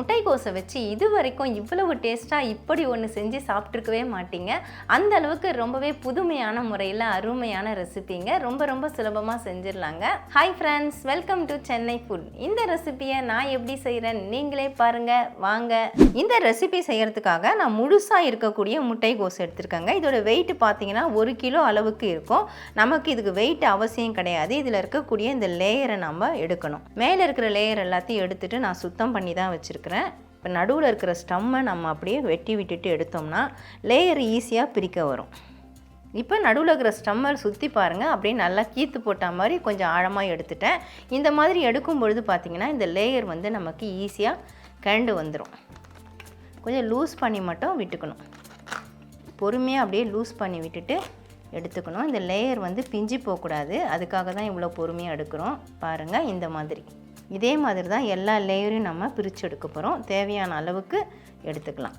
முட்டைக்கோஸை வச்சு இது வரைக்கும் இவ்வளவு டேஸ்ட்டாக இப்படி ஒன்று செஞ்சு சாப்பிட்ருக்கவே மாட்டீங்க. அந்த அளவுக்கு ரொம்பவே புதுமையான முறையில் அருமையான ரெசிபிங்க ரொம்ப ரொம்ப சுலபமாக செஞ்சிடலாங்க. Hi friends welcome to Chennai food இந்த ரெசிபியை நான் எப்படி செய்கிறேன் நீங்களே பாருங்கள் வாங்க. இந்த ரெசிபி செய்கிறதுக்காக நான் முழுசாக இருக்கக்கூடிய முட்டைக்கோஸ் எடுத்திருக்கேங்க. இதோட வெயிட் பார்த்தீங்கன்னா ஒரு கிலோ அளவுக்கு இருக்கும். நமக்கு இதுக்கு வெயிட் அவசியம் கிடையாது. இதில் இருக்கக்கூடிய இந்த லேயரை நம்ம எடுக்கணும். மேலே இருக்கிற லேயர் எல்லாத்தையும் எடுத்துகிட்டு நான் சுத்தம் பண்ணி தான் வச்சுருக்கேன் வச்சுருக்கிறேன். இப்போ நடுவில் இருக்கிற ஸ்டம்மை நம்ம அப்படியே வெட்டி விட்டுட்டு எடுத்தோம்னா லேயர் ஈஸியாக பிரிக்க வரும். இப்போ நடுவில் இருக்கிற ஸ்டம்மை சுற்றி பாருங்கள் அப்படியே நல்லா கீத்து போட்ட மாதிரி கொஞ்சம் ஆழமாக எடுத்துட்டேன். இந்த மாதிரி எடுக்கும் பொழுது பார்த்திங்கன்னா இந்த லேயர் வந்து நமக்கு ஈஸியாக கழண்டு வந்துடும் கொஞ்சம் லூஸ் பண்ணி மட்டும் விட்டுக்கணும். பொறுமையாக அப்படியே லூஸ் பண்ணி விட்டுட்டு எடுத்துக்கணும். இந்த லேயர் வந்து பிஞ்சு போகக்கூடாது. அதுக்காக தான் இவ்வளோ பொறுமையாக எடுக்கிறோம். பாருங்கள் இந்த மாதிரி. இதே மாதிரி தான் எல்லா லேயரையும் நம்ம பிரித்து எடுக்க போகிறோம் தேவையான அளவுக்கு எடுத்துக்கலாம்.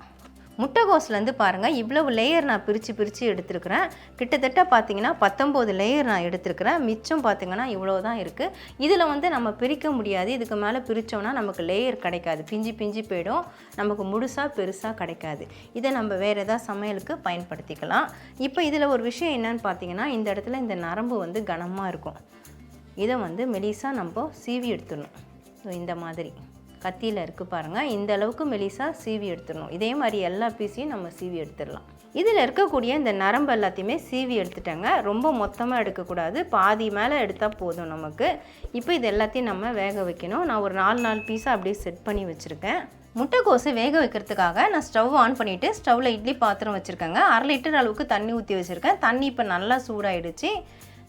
முட்டைகோஸ்லேருந்து பாருங்கள் இவ்வளவு லேயர் நான் பிரித்து பிரித்து எடுத்துருக்கிறேன். கிட்டத்தட்ட பார்த்தீங்கன்னா பத்தொம்போது லேயர் நான் எடுத்துருக்கிறேன். மிச்சம் பார்த்திங்கன்னா இவ்வளோ தான் இருக்குது இதில் வந்து நம்ம பிரிக்க முடியாது. இதுக்கு மேலே பிரித்தோம்னா நமக்கு லேயர் கிடைக்காது. பிஞ்சு பிஞ்சு போயிடும். நமக்கு முழுசாக பெருசாக கிடைக்காது. இதை நம்ம வேறு ஏதாவது சமையலுக்கு பயன்படுத்திக்கலாம். இப்போ இதில் ஒரு விஷயம் என்னன்னு பார்த்தீங்கன்னா இந்த இடத்துல இந்த நரம்பு வந்து கனமாக இருக்கும். இதை வந்து மெலிசாக நம்ம சீவி எடுத்துடணும். ஸோ இந்த மாதிரி. கத்தியில் இருக்குது பாருங்கள் இந்த அளவுக்கு மெலிசாக சீவி எடுத்துடணும். இதே மாதிரி எல்லா பீஸையும் நம்ம சீவி எடுத்துடலாம். இதில் இருக்கக்கூடிய இந்த நரம்பு எல்லாத்தையுமே சீவி எடுத்துட்டேங்க. ரொம்ப மொத்தமாக எடுக்கக்கூடாது. பாதி மேலே எடுத்தால் போதும் நமக்கு. இப்போ இது எல்லாத்தையும் நம்ம வேக வைக்கணும். நான் ஒரு நாலு நாலு பீஸாக அப்படியே செட் பண்ணி வச்சுருக்கேன். முட்டைக்கோசு வேக வைக்கிறதுக்காக நான் ஸ்டவ் ஆன் பண்ணிவிட்டு ஸ்டவ்வில் இட்லி பாத்திரம் வச்சுருக்கேங்க. அரை லிட்டர் அளவுக்கு தண்ணி ஊற்றி வச்சுருக்கேன். தண்ணி இப்போ நல்லா சூடாயிடுச்சு.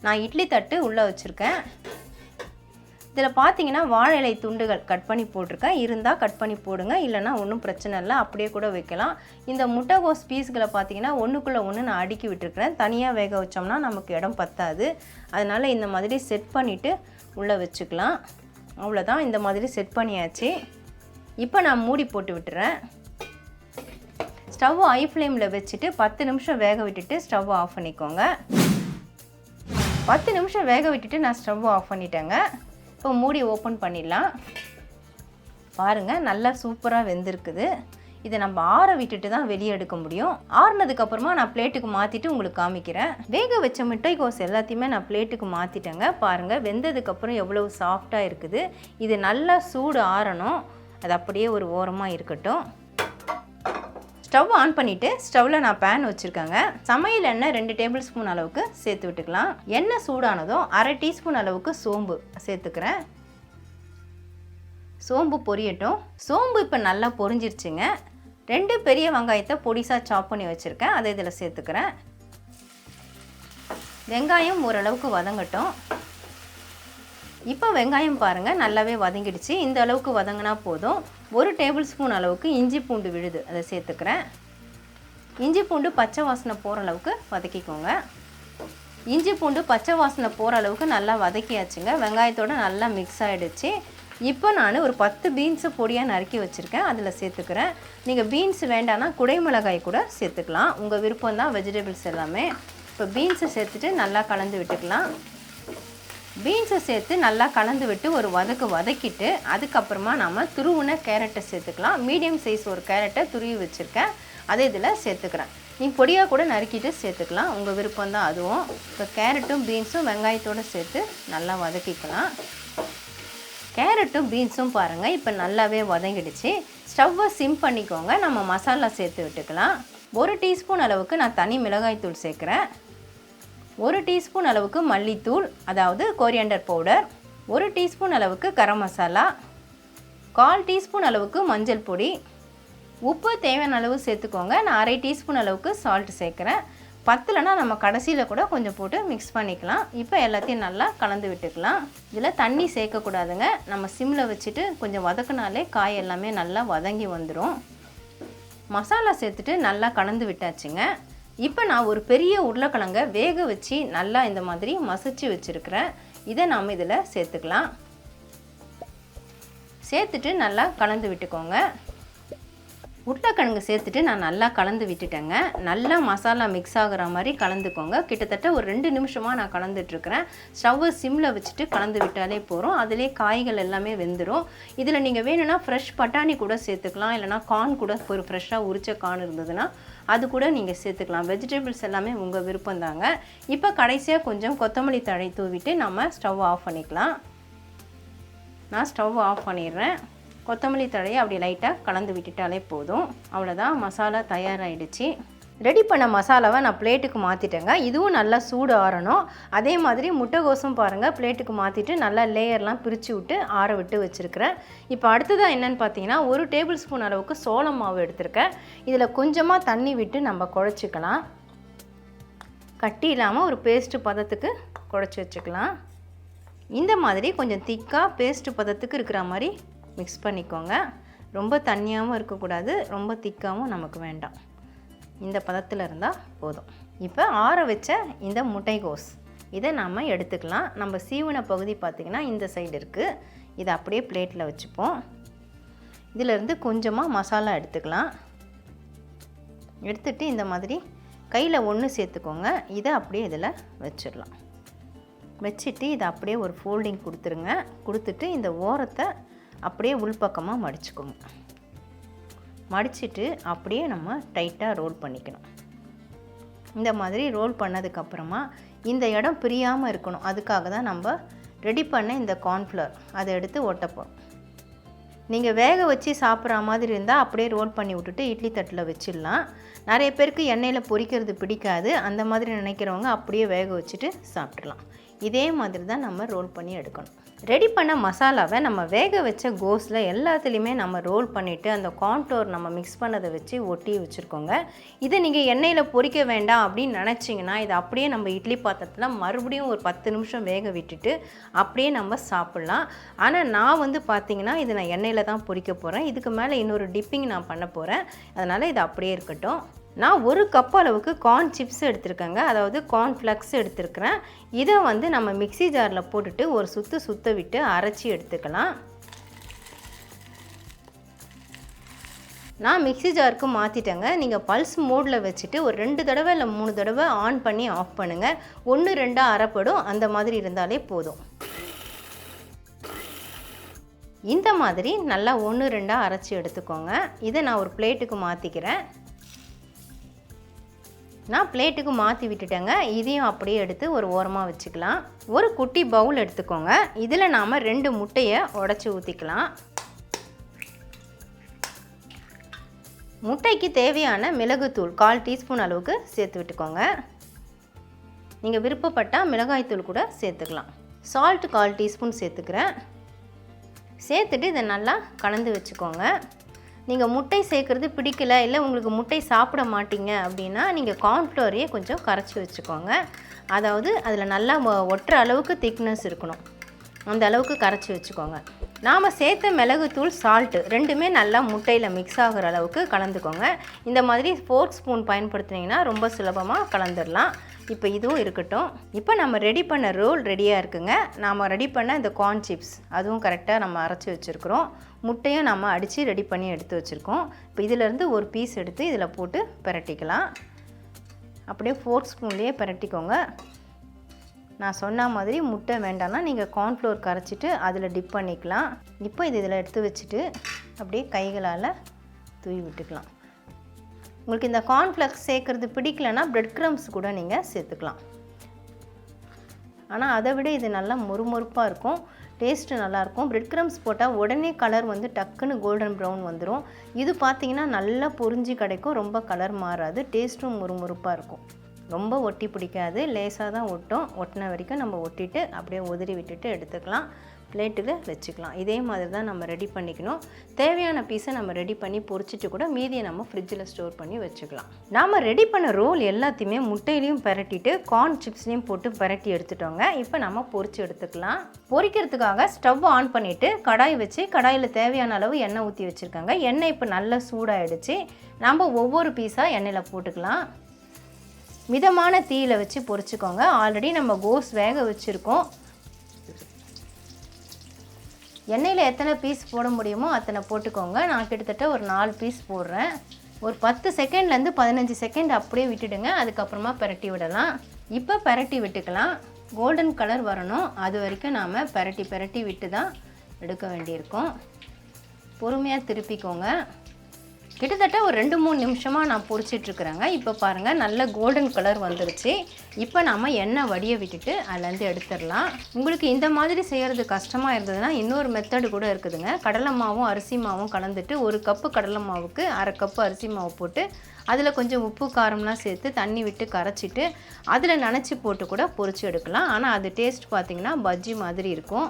நான் இட்லி தட்டு உள்ளே வச்சுருக்கேன். இதில் பார்த்தீங்கன்னா வாழை இலை துண்டுகள் கட் பண்ணி போட்டிருக்கேன். இருந்தால் கட் பண்ணி போடுங்க. இல்லைனா ஒன்றும் பிரச்சனை இல்லை. அப்படியே கூட வைக்கலாம். இந்த முட்டைகோஸ் பீஸ்களை பார்த்தீங்கன்னா ஒன்றுக்குள்ளே ஒன்று நான் அடுக்கி விட்டுருக்கிறேன். தனியாக வேக வச்சோம்னா நமக்கு இடம் பத்தாது. அதனால் இந்த மாதிரி செட் பண்ணிவிட்டு உள்ளே வச்சுக்கலாம். அவ்வளோதான் இந்த மாதிரி செட் பண்ணியாச்சு. இப்போ நான் மூடி போட்டு விட்டுறேன். ஸ்டவ் ஐ ஃப்ளேமில் வச்சுட்டு பத்து நிமிஷம் வேக விட்டுட்டு ஸ்டவ் ஆஃப் பண்ணிக்கோங்க. பத்து நிமிஷம் வேக விட்டுட்டு நான் ஸ்டவ் ஆஃப் பண்ணிட்டேங்க. இப்போ மூடி ஓப்பன் பண்ணிடலாம். பாருங்கள் நல்லா சூப்பராக வெந்திருக்குது. இதை நம்ம ஆற விட்டுட்டு தான் வெளியே எடுக்க முடியும். ஆறுனதுக்கப்புறமா நான் பிளேட்டுக்கு மாற்றிட்டு உங்களுக்கு காமிக்கிறேன். வேக வச்ச கோஸ் எல்லாத்தையுமே நான் பிளேட்டுக்கு மாற்றிட்டேங்க பாருங்கள் வெந்ததுக்கப்புறம் எவ்வளோ சாஃப்டாக இருக்குது. இது நல்லா சூடு ஆறணும். அது அப்படியே ஒரு ஓரமாக இருக்கட்டும். ஸ்டவ் ஆன் பண்ணிவிட்டு ஸ்டவ்வில் நான் பேன் வச்சுருக்கேங்க. சமையல் எண்ணெய் ரெண்டு டேபிள் ஸ்பூன் அளவுக்கு சேர்த்து விட்டுக்கலாம். எண்ணெய் சூடானதும் அரை டீஸ்பூன் அளவுக்கு சோம்பு சேர்த்துக்கிறேன். சோம்பு பொரியட்டும். சோம்பு இப்போ நல்லா பொரிஞ்சிருச்சுங்க. ரெண்டு பெரிய வெங்காயத்தை பொடிசாக சாப் பண்ணி வச்சுருக்கேன். அதை இதில் சேர்த்துக்கிறேன். வெங்காயம் ஓரளவுக்கு வதங்கட்டும். இப்போ வெங்காயம் பாருங்கள் நல்லாவே வதங்கிடுச்சு. இந்த அளவுக்கு வதங்கினா போதும். ஒரு டேபிள் ஸ்பூன் அளவுக்கு இஞ்சி பூண்டு விழுது அதை சேர்த்துக்கிறேன். இஞ்சி பூண்டு பச்சை வாசனை போகிற அளவுக்கு வதக்கிக்கோங்க. இஞ்சி பூண்டு பச்சை வாசனை போகிற அளவுக்கு நல்லா வதக்கியாச்சுங்க. வெங்காயத்தோடு நல்லா மிக்ஸ் ஆகிடுச்சு இப்போ நான் ஒரு பத்து பீன்ஸு பொடியாக நறுக்கி வச்சுருக்கேன். அதில் சேர்த்துக்கிறேன். நீங்கள் பீன்ஸ் வேண்டான்னா குடைமிளகாய் கூட சேர்த்துக்கலாம். உங்கள் விருப்பம் தான் வெஜிடபிள்ஸ் எல்லாமே. இப்போ பீன்ஸை சேர்த்துட்டு நல்லா கலந்து விட்டுக்கலாம். பீன்ஸை சேர்த்து நல்லா கலந்து விட்டு ஒரு வதக்கு வதக்கிட்டு அதுக்கப்புறமா நம்ம துருவுன கேரட்டை சேர்த்துக்கலாம். மீடியம் சைஸ் ஒரு கேரட்டை துருவி வச்சுருக்கேன். அதை இதில் சேர்த்துக்கிறேன். நீங்கள் பொடியாக கூட நறுக்கிட்டு சேர்த்துக்கலாம். உங்கள் விருப்பம் தான் அதுவும். இப்போ கேரட்டும் பீன்ஸும் வெங்காயத்தோடு சேர்த்து நல்லா வதக்கிக்கலாம். கேரட்டும் பீன்ஸும் பாருங்கள் இப்போ நல்லாவே வதங்கிடுச்சு. ஸ்டவ்வை சிம் பண்ணிக்கோங்க. நம்ம மசாலா சேர்த்து விட்டுக்கலாம். ஒரு டீஸ்பூன் அளவுக்கு நான் தனி மிளகாய்த்தூள் சேர்க்குறேன். ஒரு டீஸ்பூன் அளவுக்கு மல்லித்தூள் அதாவது கோரியண்டர் பவுடர் ஒரு டீஸ்பூன் அளவுக்கு கரம் மசாலா கால் டீஸ்பூன் அளவுக்கு மஞ்சள் பொடி. உப்பு தேவையான அளவு சேர்த்துக்கோங்க. நான் அரை டீஸ்பூன் அளவுக்கு சால்ட் சேர்க்குறேன். பத்தலைன்னா நம்ம கடைசியில் கூட கொஞ்சம் போட்டு மிக்ஸ் பண்ணிக்கலாம். இப்போ எல்லாத்தையும் நல்லா கலந்து விட்டுக்கலாம். இதில் தண்ணி சேர்க்கக்கூடாதுங்க. நம்ம சிம்மில் வச்சுட்டு கொஞ்சம் வதக்குனாலே காய் எல்லாமே நல்லா வதங்கி வந்துடும் மசாலா சேர்த்துட்டு நல்லா கலந்து விட்டாச்சுங்க. இப்போ நான் ஒரு பெரிய உருளைக்கிழங்கை வேக வச்சு நல்லா இந்த மாதிரி மசிச்சு வச்சுருக்கிறேன். இதை நாம் இதில் சேர்த்துக்கலாம். சேர்த்துட்டு நல்லா கலந்து விட்டுக்கோங்க. உருளைக்கிழங்கு சேர்த்துட்டு நான் நல்லா கலந்து விட்டுட்டேங்க. நல்லா மசாலா மிக்ஸ் ஆகிற மாதிரி கலந்துக்கோங்க. கிட்டத்தட்ட ஒரு ரெண்டு நிமிஷமாக நான் கலந்துட்டுருக்கிறேன். ஸ்டவ்வை சிம்மில் வச்சுட்டு கலந்து விட்டாலே போகிறோம் அதிலே காய்கள் எல்லாமே வெந்துடும் இதில் நீங்கள் வேணும்னா ஃப்ரெஷ் பட்டாணி கூட சேர்த்துக்கலாம். இல்லைனா கார்ன் கூட ஒரு ஃப்ரெஷ்ஷாக உரிச்ச கார்ன் இருந்ததுன்னா அது கூட நீங்கள் சேர்த்துக்கலாம். வெஜிடபிள்ஸ் எல்லாமே உங்கள் விருப்பம் தாங்க. இப்போ கடைசியாக கொஞ்சம் கொத்தமல்லி தழை தூவிட்டு நம்ம ஸ்டவ் ஆஃப் பண்ணிக்கலாம். நான் ஸ்டவ் ஆஃப் பண்ணிடுறேன். கொத்தமல்லி தழையை அப்படி லைட்டாக கலந்து விட்டுட்டாலே போதும். அவ்வளோதான் மசாலா தயாராகிடுச்சு ரெடி பண்ண மசாலாவை நான் பிளேட்டுக்கு மாற்றிட்டேங்க இதுவும் நல்லா சூடு ஆறணும். அதே மாதிரி முட்டைகோசும் பாருங்கள் பிளேட்டுக்கு மாற்றிட்டு நல்லா லேயர்லாம் பிரித்து விட்டு ஆற விட்டு வச்சுருக்கிறேன். இப்போ அடுத்ததாக என்னென்னு பார்த்தீங்கன்னா ஒரு டேபிள் ஸ்பூன் அளவுக்கு சோளம் மாவு எடுத்திருக்கேன். இதில் கொஞ்சமாக தண்ணி விட்டு நம்ம குழச்சிக்கலாம். கட்டி இல்லாமல் ஒரு பேஸ்ட்டு பதத்துக்கு குழச்சி வச்சுக்கலாம். இந்த மாதிரி கொஞ்சம் திக்காக பேஸ்ட்டு பதத்துக்கு இருக்கிற மாதிரி மிக்ஸ் பண்ணிக்கோங்க. ரொம்ப தண்ணியாகவும் இருக்கக்கூடாது ரொம்ப திக்காகவும் நமக்கு வேண்டாம். இந்த பதத்தில் இருந்தால் போதும். இப்போ ஆற வச்ச இந்த முட்டைகோஸ் இதை நாம் எடுத்துக்கலாம். நம்ம சீவன பகுதி பார்த்திங்கன்னா இந்த சைடு இருக்குது இதை அப்படியே பிளேட்டில் வச்சுப்போம். இதிலேருந்து கொஞ்சமாக மசாலா எடுத்துக்கலாம். எடுத்துட்டு இந்த மாதிரி கையில் ஒன்று சேர்த்துக்கோங்க. இதை அப்படியே இதில் வச்சிடலாம். வச்சுட்டு இதை அப்படியே ஒரு ஃபோல்டிங் கொடுத்துருங்க. கொடுத்துட்டு இந்த ஓரத்தை அப்படியே உள்பக்கமாக மடிச்சுக்கோங்க. மடிச்சிட்டு அப்படியே நம்ம டைட்டாக ரோல் பண்ணிக்கணும். இந்த மாதிரி ரோல் பண்ணதுக்கப்புறமா இந்த இடம் பிரியாமல் இருக்கணும். அதுக்காக தான் நம்ம ரெடி பண்ண இந்த கார்ன்ஃப்ளவர். அதை எடுத்து ஒட்டப்போம் நீங்கள் வேக வச்சு சாப்பிட்ற மாதிரி இருந்தால் அப்படியே ரோல் பண்ணி விட்டுட்டு இட்லி தட்டில் வச்சிடலாம். நிறைய பேருக்கு எண்ணெயில் பொரிக்கிறது பிடிக்காது. அந்த மாதிரி நினைக்கிறவங்க அப்படியே வேக வச்சுட்டு சாப்பிட்றலாம் இதே மாதிரி தான் நம்ம ரோல் பண்ணி எடுக்கணும். ரெடி பண்ண மசாலாவை நம்ம வேக வச்ச கோஸில் எல்லாத்துலேயுமே நம்ம ரோல் பண்ணிவிட்டு அந்த கார்ன்ஃப்ளோர் நம்ம மிக்ஸ் பண்ணதை வச்சு ஒட்டி வச்சுருக்கோங்க. இதை நீங்கள் எண்ணெயில் பொறிக்க வேண்டாம் அப்படின்னு நினச்சிங்கன்னா இதை அப்படியே நம்ம இட்லி பாத்திரத்தில் மறுபடியும் ஒரு பத்து நிமிஷம் வேக விட்டுட்டு அப்படியே நம்ம சாப்பிட்லாம். ஆனால் நான் வந்து பார்த்திங்கன்னா இது நான் எண்ணெயில் தான் பொறிக்க போகிறேன். இதுக்கு மேலே இன்னொரு டிப்பிங் நான் பண்ண போகிறேன். அதனால் இது அப்படியே இருக்கட்டும். நான் ஒரு கப் அளவுக்கு கார்ன் சிப்ஸ் எடுத்திருக்கேங்க. அதாவது கார்ன் ஃப்ளக்ஸ் எடுத்திருக்கிறேன். இதை வந்து நம்ம மிக்சி ஜாரில் போட்டுட்டு ஒரு சுற்று சுத்த விட்டு அரைச்சி எடுத்துக்கலாம். நான் மிக்சி ஜாருக்கு மாற்றிட்டேங்க நீங்கள் பல்ஸ் மோடில் வச்சுட்டு ஒரு ரெண்டு தடவை இல்லை மூணு தடவை ஆன் பண்ணி ஆஃப் பண்ணுங்கள் ஒன்று ரெண்டாக அரைப்படும். அந்த மாதிரி இருந்தாலே போதும். இந்த மாதிரி நல்லா ஒன்று ரெண்டாக அரைச்சி எடுத்துக்கோங்க. இதை நான் ஒரு பிளேட்டுக்கு மாற்றிக்கிறேன் நான் பிளேட்டுக்கு மாற்றி விட்டுட்டேங்க. இதையும் அப்படியே எடுத்து ஒரு ஓரமாக வச்சுக்கலாம். ஒரு குட்டி பவுல் எடுத்துக்கோங்க. இதில் நாம் ரெண்டு முட்டையை உடச்சி ஊற்றிக்கலாம் முட்டைக்கு தேவையான மிளகுத்தூள் கால் டீஸ்பூன் அளவுக்கு சேர்த்து விட்டுக்கோங்க. நீங்கள் விருப்பப்பட்டால் மிளகாய்த்தூள் கூட சேர்த்துக்கலாம். சால்ட் கால் டீஸ்பூன் சேர்த்துக்கிறேன். சேர்த்துட்டு இதை நல்லா கலந்து வச்சுக்கோங்க. நீங்கள் முட்டை சேர்க்குறது பிடிக்கல இல்லை உங்களுக்கு முட்டை சாப்பிட மாட்டீங்க அப்படின்னா நீங்கள் கார்ன்ஃப்ளோரையே கொஞ்சம் கரைச்சி வச்சுக்கோங்க. அதாவது அதில் நல்லா ஒட்டுற அளவுக்கு திக்னஸ் இருக்கணும். அந்த அளவுக்கு கரைச்சி வச்சுக்கோங்க. நாம் சேர்த்த மிளகுத்தூள் சால்ட்டு ரெண்டுமே நல்லா முட்டையில் மிக்ஸ் ஆகிற அளவுக்கு கலந்துக்கோங்க. இந்த மாதிரி ஃபோர்க் ஸ்பூன் பயன்படுத்துனீங்கன்னா ரொம்ப சுலபமாக கலந்துடலாம் இப்போ இதுவும் இருக்கட்டும். இப்போ நம்ம ரெடி பண்ண ரோல் ரெடியாக இருக்குங்க. நாம் ரெடி பண்ண இந்த கார்ன் சிப்ஸ் அதுவும் கரெக்டாக நம்ம அரைச்சி வச்சுருக்குறோம். முட்டையும் நம்ம அடித்து ரெடி பண்ணி எடுத்து வச்சுருக்கோம். இப்போ இதிலேருந்து ஒரு பீஸ் எடுத்து இதில் போட்டு பிரட்டிக்கலாம். அப்படியே ஃபோர்க் ஸ்பூன்லேயே பரட்டிக்கோங்க. நான் சொன்ன மாதிரி முட்டை வேண்டாம்னா நீங்கள் கார்ன்ஃப்ளோர் கரைச்சிட்டு அதில் டிப் பண்ணிக்கலாம். இப்போ இது இதில் எடுத்து வச்சுட்டு அப்படியே கைகளால் தூவி விட்டுக்கலாம். உங்களுக்கு இந்த கார்ன்ஃப்ளக்ஸ் சேர்க்குறது பிடிக்கலன்னா ப்ரெட் க்ரம்ஸ் கூட நீங்கள் சேர்த்துக்கலாம். ஆனால் அதை விட இது நல்லா மொறுமொறுப்பாக இருக்கும். டேஸ்ட்டு நல்லாயிருக்கும் பிரெட் க்ரம்ஸ் போட்டால் உடனே கலர் வந்து டக்குன்னு கோல்டன் ப்ரௌன் வந்துடும் இது பார்த்திங்கன்னா நல்லா பொரிஞ்சு கிடைக்கும். ரொம்ப கலர் மாறாது. டேஸ்ட்டும் முறுமுறுப்பாக இருக்கும். ரொம்ப ஒட்டி பிடிக்காது லேசாக தான் ஒட்டும். ஒட்டின வரைக்கும் நம்ம ஒட்டிட்டு அப்படியே உதிரி விட்டுட்டு எடுத்துக்கலாம். பிளேட்டில் வச்சுக்கலாம். இதே மாதிரி தான் நம்ம ரெடி பண்ணிக்கணும். தேவையான பீஸை நம்ம ரெடி பண்ணி பொரிச்சிட்டு கூட மீதியை நம்ம ஃப்ரிட்ஜில் ஸ்டோர் பண்ணி வச்சுக்கலாம். நாம் ரெடி பண்ண ரோல் எல்லாத்தையுமே முட்டையிலையும் பரட்டிட்டு கார்ன் சிப்ஸ்லேயும் போட்டு பரட்டி எடுத்துட்டோங்க. இப்போ நம்ம பொறிச்சு எடுத்துக்கலாம். பொரிக்கிறதுக்காக ஸ்டவ் ஆன் பண்ணிவிட்டு கடாய் வச்சு கடாயில் தேவையான அளவு எண்ணெய் ஊற்றி வச்சுருக்காங்க. எண்ணெய் இப்போ நல்லா சூடாகிடுச்சு நம்ம ஒவ்வொரு பீஸாக எண்ணெயில் போட்டுக்கலாம். மிதமான தீயில் வச்சு பொறிச்சிக்கோங்க. ஆல்ரெடி நம்ம கோஸ் வேக வச்சுருக்கோம். எண்ணெயில் எத்தனை பீஸ் போட முடியுமோ அத்தனை போட்டுக்கோங்க. நான் கிட்டத்தட்ட ஒரு நாலு பீஸ் போடுறேன். ஒரு பத்து செகண்ட்லேருந்து பதினஞ்சு செகண்ட் அப்படியே விட்டுடுங்க. அதுக்கப்புறமா பிரட்டி விடலாம். இப்போ பிரட்டி விட்டுக்கலாம். கோல்டன் கலர் வரணும். அது வரைக்கும் நாம் பிரட்டி பிரட்டி விட்டு தான் எடுக்க வேண்டியிருக்கும். பொறுமையாக திருப்பிக்கோங்க. கிட்டத்தட்ட ஒரு ரெண்டு மூணு நிமிஷமாக நான் பொறிச்சிட்ருக்குறேங்க இப்போ பாருங்கள் நல்ல கோல்டன் கலர் வந்துருச்சு. இப்போ நாம் எண்ணெய் வடிய விட்டுட்டு அதுலேருந்து எடுத்துடலாம். உங்களுக்கு இந்த மாதிரி செய்கிறது கஷ்டமாக இருந்ததுன்னா இன்னொரு மெத்தடு கூட இருக்குதுங்க. கடலை மாவும் அரிசி மாவும் கலந்துட்டு ஒரு கப்பு கடலை மாவுக்கு அரை கப்பு அரிசி மாவு போட்டு அதில் கொஞ்சம் உப்பு காரம்லாம் சேர்த்து தண்ணி விட்டு கரைச்சிட்டு அதில் நனைச்சி போட்டு கூட பொறிச்சு எடுக்கலாம். ஆனால் அது டேஸ்ட் பார்த்திங்கன்னா பஜ்ஜி மாதிரி இருக்கும்.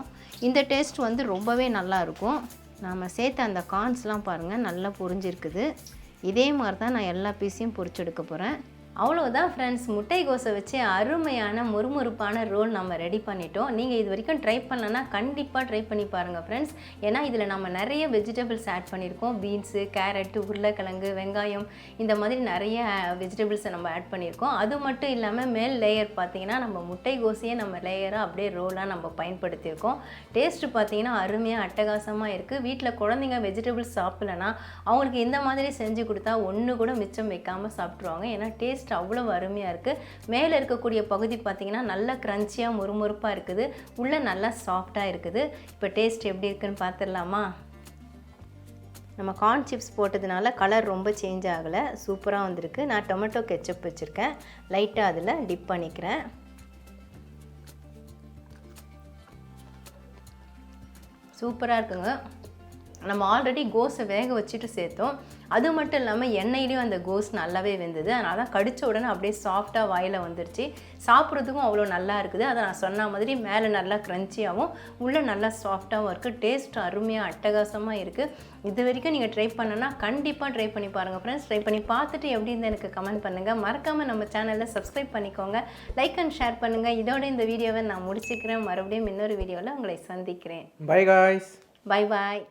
இந்த டேஸ்ட் வந்து ரொம்பவே நல்லா இருக்கும். நாம் சேர்த்த அந்த கார்ன்ஸ்லாம் பாருங்கள் நல்லா பொரிஞ்சிருக்குது. இதே மாதிரி தான் நான் எல்லா பீஸையும் பொரிச்செடுக்க போகிறேன் அவ்வளோதான் ஃப்ரெண்ட்ஸ் முட்டைகோஸை வச்சு அருமையான முறுமுறுப்பான ரோல் நம்ம ரெடி பண்ணிட்டோம். நீங்கள் இது வரைக்கும் ட்ரை பண்ணலன்னா கண்டிப்பாக ட்ரை பண்ணி பாருங்கள் ஃப்ரெண்ட்ஸ் ஏன்னா இதில் நம்ம நிறைய வெஜிடபிள்ஸ் ஆட் பண்ணியிருக்கோம் பீன்ஸு கேரட்டு உருளைக்கிழங்கு வெங்காயம் இந்த மாதிரி நிறைய வெஜிடபிள்ஸை நம்ம ஆட் பண்ணியிருக்கோம் அது மட்டும் இல்லாமல் மேல் லேயர் பார்த்தீங்கன்னா நம்ம முட்டைகோஸையே நம்ம லேயராக அப்படியே ரோலாக நம்ம பயன்படுத்தியிருக்கோம். டேஸ்ட்டு பார்த்தீங்கன்னா அருமையாக அட்டகாசமாக இருக்குது வீட்டில் குழந்தைங்க வெஜிடபிள்ஸ் சாப்பிட்லன்னா அவங்களுக்கு இந்த மாதிரி செஞ்சு கொடுத்தா ஒன்று கூட மிச்சம் வைக்காமல் சாப்பிட்ருவாங்க ஏன்னா டேஸ்ட் அவ்வளோ அருமையாக இருக்குது மேலே இருக்கக்கூடிய பகுதி பார்த்திங்கன்னா நல்லா க்ரன்ச்சியாக முறுமுறுப்பாக இருக்குது. உள்ளே நல்லா சாஃப்டாக இருக்குது. இப்போ டேஸ்ட் எப்படி இருக்குன்னு பார்த்துடலாமா நம்ம கார்ன் சிப்ஸ் போட்டதுனால கலர் ரொம்ப சேஞ்ச் ஆகலை. சூப்பராக வந்திருக்கு. நான் டொமேட்டோ கெச்சப் வச்சுருக்கேன். லைட்டாக அதில் டிப் பண்ணிக்கிறேன். சூப்பராக இருக்குங்க. நம்ம ஆல்ரெடி கோஸை வேக வச்சுட்டு சேர்த்தோம். அது மட்டும் இல்லாமல் எண்ணெயிலையும் அந்த கோஸ் நல்லாவே வெந்தது. அதனால தான் கடிச்ச உடனே அப்படியே சாஃப்டாக வாயில் வந்துருச்சு. சாப்பிட்றதுக்கும் அவ்வளோ நல்லா இருக்குது. அதை நான் சொன்ன மாதிரி மேலே நல்லா க்ரன்ச்சியாகவும் உள்ளே நல்லா சாஃப்டாகவும் இருக்குது டேஸ்ட் அருமையாக அட்டகாசமாக இருக்குது இது வரைக்கும் நீங்கள் ட்ரை பண்ணனா கண்டிப்பாக ட்ரை பண்ணி பாருங்கள் ஃப்ரெண்ட்ஸ் ட்ரை பண்ணி பார்த்துட்டு எப்படி இருந்து எனக்கு கமெண்ட் பண்ணுங்கள் மறக்காமல் நம்ம சேனலில் சப்ஸ்கிரைப் பண்ணிக்கோங்க. லைக் அண்ட் ஷேர் பண்ணுங்கள் இதோட இந்த வீடியோவை நான் முடிச்சுக்கிறேன். மறுபடியும் இன்னொரு வீடியோவில் உங்களை சந்திக்கிறேன். Bye guys. Bye bye